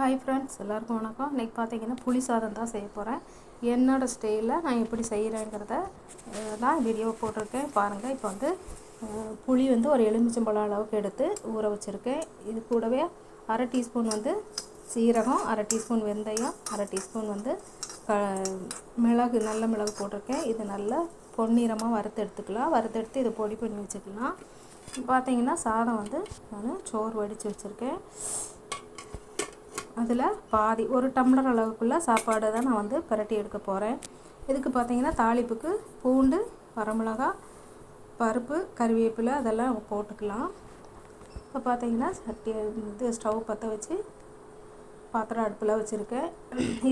Hi friends எல்லாருக்கும் வணக்கம். இன்றைக்கி பார்த்தீங்கன்னா புளி சாதம் தான் செய்ய போகிறேன் என்னோடய ஸ்டைலில் நான் எப்படி செய்கிறேங்கிறத தான் வீடியோ போட்டிருக்கேன். பாருங்கள் இப்போ வந்து புளி வந்து ஒரு எலுமிச்சம்பழம் அளவுக்கு எடுத்து ஊற வச்சுருக்கேன். இது கூடவே அரை டீஸ்பூன் வந்து சீரகம் அரை டீஸ்பூன் வெந்தயம் அரை டீஸ்பூன் வந்து க மிளகு நல்ல மிளகு போட்டிருக்கேன். இது நல்லா பொன்னிறமாக வறுத்து எடுத்துக்கலாம். வறுத்து எடுத்து இதை பொடி பண்ணி வச்சுக்கலாம். பார்த்தீங்கன்னா சாதம் வந்து நான் சோறு வடித்து வச்சுருக்கேன். அதில் பாதி ஒரு டம்ளர் அளவுக்குள்ள சாப்பாடு தான் நான் வந்து புரட்டி எடுக்க போகிறேன் இதுக்கு பார்த்தீங்கன்னா தாளிப்புக்கு பூண்டு வரமிளகா பருப்பு கறிவேப்பிலை அதெல்லாம் போட்டுக்கலாம். இப்போ பார்த்தீங்கன்னா சட்டி இது ஸ்டவ் பற்ற வச்சு பாத்திரம் அடுப்பில் வச்சுருக்கேன்.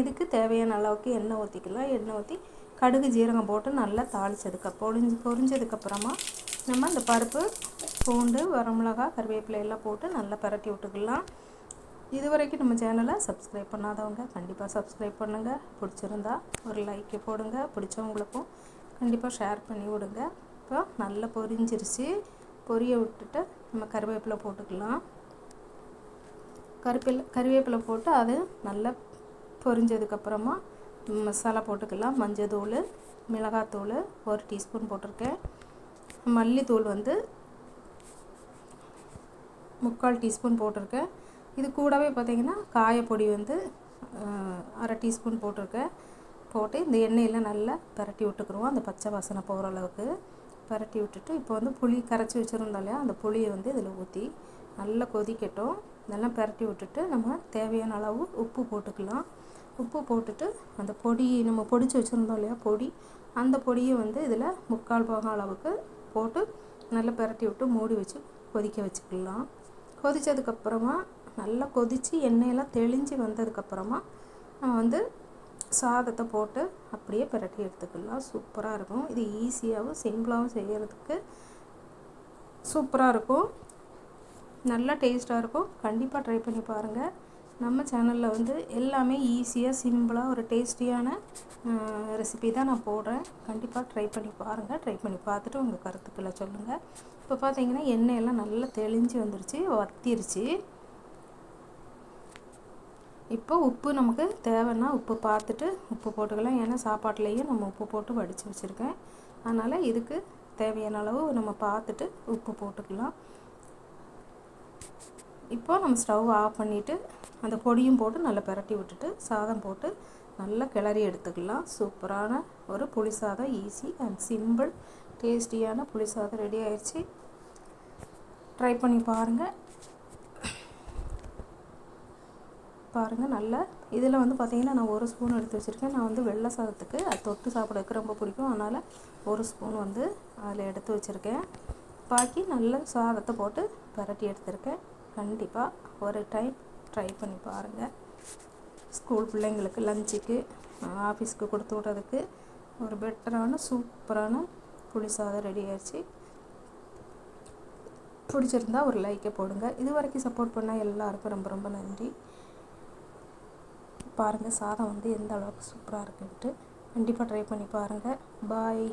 இதுக்கு தேவையான அளவுக்கு எண்ணெய் ஊற்றிக்கலாம் எண்ணெய் ஊற்றி கடுகு ஜீரகம் போட்டு நல்லா தாளிச்சதுக்கு பொழிஞ்சு பொரிஞ்சதுக்கப்புறமா நம்ம இந்த பருப்பு பூண்டு வரமிளகா கருவேப்பிலை எல்லாம் போட்டு நல்லா பரட்டி விட்டுக்கலாம். இது வரைக்கும் நம்ம சேனலை சப்ஸ்கிரைப் பண்ணாதவங்க கண்டிப்பாக சப்ஸ்கிரைப் பண்ணுங்கள் பிடிச்சிருந்தா ஒரு லைக்கை போடுங்க. பிடிச்சவங்களுக்கும் கண்டிப்பாக ஷேர் பண்ணி விடுங்க. இப்போ நல்லா பொரிஞ்சிருச்சு. பொரிய விட்டுட்டு நம்ம கருவேப்பிலை போட்டுக்கலாம். கருப்பில் கறிவேப்பிலை போட்டு அது நல்லா பொரிஞ்சதுக்கப்புறமா மசாலா போட்டுக்கலாம். மஞ்சத்தூள் மிளகாத்தூள் ஒரு டீஸ்பூன் போட்டிருக்கேன். மல்லித்தூள் வந்து முக்கால் டீஸ்பூன் போட்டிருக்கேன். இது கூடவே பார்த்திங்கன்னா காயப்பொடி வந்து அரை டீஸ்பூன் போட்டிருக்கேன். போட்டு இந்த எண்ணெயில் நல்லா பரட்டி விட்டுக்குருவோம். அந்த பச்சை வாசனை போகிற அளவுக்கு பரட்டி விட்டுட்டு இப்போ வந்து புளி கரைச்சி வச்சுருந்தோம் இல்லையா அந்த புளியை வந்து இதில் ஊற்றி நல்லா கொதிக்கட்டும். நல்லா பரட்டி விட்டுட்டு நம்ம தேவையான அளவு உப்பு போட்டுக்கலாம். உப்பு போட்டுட்டு அந்த பொடி நம்ம பொடிச்சு வச்சுருந்தோம் இல்லையா பொடி அந்த பொடியை வந்து இதில் முக்கால் போக அளவுக்கு போட்டு நல்லா பரட்டி விட்டு மூடி வச்சு கொதிக்க வச்சுக்கலாம். கொதித்ததுக்கப்புறமா நல்லா கொதித்து எண்ணெயெல்லாம் தெளிஞ்சு வந்ததுக்கப்புறமா நம்ம வந்து சாதத்தை போட்டு அப்படியே பிரட்டி எடுத்துக்கலாம். சூப்பராக இருக்கும். இது ஈஸியாகவும் சிம்பிளாகவும் செய்கிறதுக்கு சூப்பராக இருக்கும். நல்லா டேஸ்ட்டாக இருக்கும். கண்டிப்பாக ட்ரை பண்ணி பாருங்கள் நம்ம சேனலில் வந்து எல்லாமே ஈஸியாக சிம்பிளாக ஒரு டேஸ்டியான ரெசிபி தான் நான் போடுறேன். கண்டிப்பாக ட்ரை பண்ணி பாருங்கள் ட்ரை பண்ணி பார்த்துட்டு உங்கள் கருத்துக்களை சொல்லுங்கள் இப்போ பார்த்தீங்கன்னா எண்ணெயெல்லாம் நல்லா தெளிஞ்சு வந்துருச்சு வத்திருச்சு. இப்போ உப்பு நமக்கு தேவைன்னா உப்பு பார்த்துட்டு உப்பு போட்டுக்கலாம். ஏன்னா சாப்பாட்லேயும் நம்ம உப்பு போட்டு வடித்து வச்சுருக்கேன். அதனால் இதுக்கு தேவையான அளவு நம்ம பார்த்துட்டு உப்பு போட்டுக்கலாம். இப்போ நம்ம ஸ்டவ் ஆஃப் பண்ணிவிட்டு அந்த பொடியும் போட்டு நல்லா பிரட்டி விட்டுட்டு சாதம் போட்டு நல்லா கிளறி எடுத்துக்கலாம். சூப்பரான ஒரு புளி சாதம் ஈஸி அண்ட் சிம்பிள் டேஸ்டியான புளி சாதம் ரெடி ஆயிடுச்சு ட்ரை பண்ணி பாருங்கள் பாருங்கள் நல்லா. இதில் வந்து பார்த்திங்கன்னா நான் ஒரு ஸ்பூன் எடுத்து வச்சுருக்கேன். நான் வந்து வெள்ளை சாதத்துக்கு அது தொட்டு சாப்பிடக்கு ரொம்ப பிடிக்கும். அதனால் ஒரு ஸ்பூன் வந்து அதில் எடுத்து வச்சுருக்கேன். பாக்கி நல்ல சாதத்தை போட்டு பரட்டி எடுத்திருக்கேன். கண்டிப்பாக ஒரு டைம் ட்ரை பண்ணி பாருங்கள் ஸ்கூல் பிள்ளைங்களுக்கு லஞ்சுக்கு ஆஃபீஸ்க்கு கொடுத்து விட்றதுக்கு ஒரு பெட்டரான சூப்பரான புளி சாதம் ரெடி ஆயிடுச்சு. பிடிச்சிருந்தா ஒரு லைக்கை போடுங்க. இது வரைக்கும் சப்போர்ட் பண்ண எல்லாருக்கும் ரொம்ப ரொம்ப நன்றி. பாருங்கள் சாதம் வந்து எந்த அளவுக்கு சூப்பராக இருக்குன்ட்டு. கண்டிப்பாக ட்ரை பண்ணி பாருங்கள் பாய்